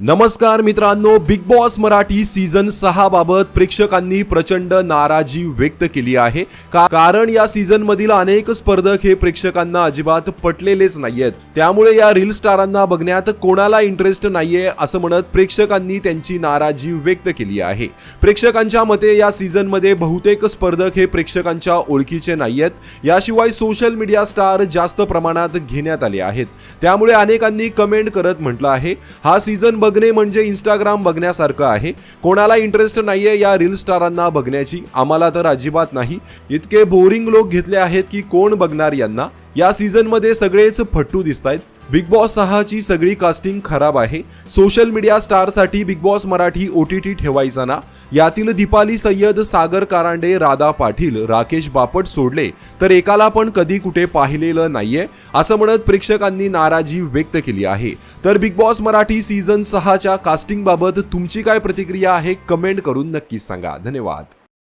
नमस्कार मित्रांनो big Boss Marathi season सहा बाबत प्रेक्षकांनी प्रचंड नाराजी व्यक्त केली आहे. का- कारण या सीझन मधील अनेक स्पर्धक हे प्रेक्षकांना अजिबात पटलेलेच नाहीयेत. त्यामुळे या रील स्टारांना बघण्यात कोणाला इंटरेस्ट नाहीये असं म्हणत प्रेक्षकांनी त्यांची नाराजी व्यक्त केली आहे. प्रेक्षकांच्या मते या सीझनमध्ये बहुतेक स्पर्धक हे प्रेक्षकांच्या ओळखीचे नाहीयेत. याशिवाय सोशल मीडिया स्टार जास्त प्रमाणात घेण्यात आले आहेत. त्यामुळे अनेकांनी कमेंट करत म्हटलं आहे. हा सीझन बघणे म्हणजे इंस्टाग्राम बघण्यासारखं आहे. कोणाला इंटरेस्ट नाहीये या रील स्टारांना बघण्याची आम्हाला तर अजिबात नाही. इतके बोरिंग लोक घेतले आहेत की कोण बघणार यांना? या सीझनमध्ये सगळेच फट्टू दिसत आहेत बिग बॉस सहाची सगळी कास्टिंग खराब आहे. Social media स्टारसाठी Bigg Boss Marathi O T T ठेवायचा ना? यातील दीपाली सय्यद सागर कारांडे राधा पाटील राकेश बापट सोडले तर एकाला पण कधी कुठे पाहिलेलं नाहीये. असं म्हणत प्रेक्षकांनी नाराजी व्यक्त केली आहे. तर बिग बॉस मराठी सीझन सहाच्या कास्टिंगबाबत तुमची काय प्रतिक्रिया आहे कमेंट करून नक्की सांगा. धन्यवाद.